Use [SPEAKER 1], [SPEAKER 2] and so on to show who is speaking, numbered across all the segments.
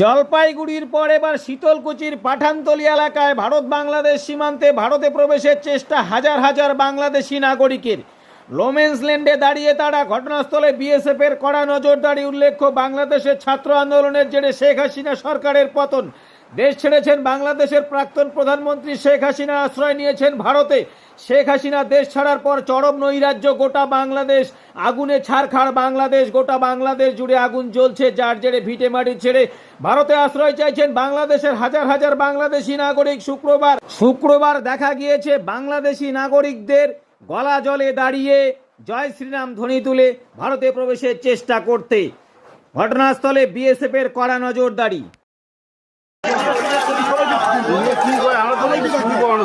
[SPEAKER 1] জলপাইগুড়ির পর এবার শীতলকুচির পাঠানতলি এলাকায় ভারত বাংলাদেশ সীমান্তে ভারতে প্রবেশের চেষ্টা হাজার হাজার বাংলাদেশি নাগরিকের। লোমেন্সল্যান্ডে দাঁড়িয়ে তারা ঘটনাস্থলে বিএসএফের কড়া নজরদারি উল্লেখ্য বাংলাদেশের ছাত্র আন্দোলনের জেরে শেখ হাসিনা সরকারের পতন। দেশ ছেড়েছেন বাংলাদেশের প্রাক্তন প্রধানমন্ত্রী শেখ হাসিনা, আশ্রয় নিয়েছেন ভারতে। শেখ হাসিনা দেশ ছাড়ার পর চরম নৈরাজ্য, গোটা বাংলাদেশ, আগুনে ছাড়খাড় বাংলাদেশ, গোটা বাংলাদেশ জুড়ে আগুন জ্বলছে, যার জেরে ভিটে মাটি ছেড়ে ভারতে আশ্রয় চাইছেন বাংলাদেশের হাজার হাজার বাংলাদেশি নাগরিক। শুক্রবার শুক্রবার দেখা গিয়েছে বাংলাদেশি নাগরিকদের গলা জলে দাঁড়িয়ে জয় শ্রীরাম ধ্বনি তুলে ভারতে প্রবেশের চেষ্টা করতে। ঘটনাস্থলে বিএসএফ এর কড়া নজরদারি।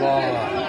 [SPEAKER 2] 哇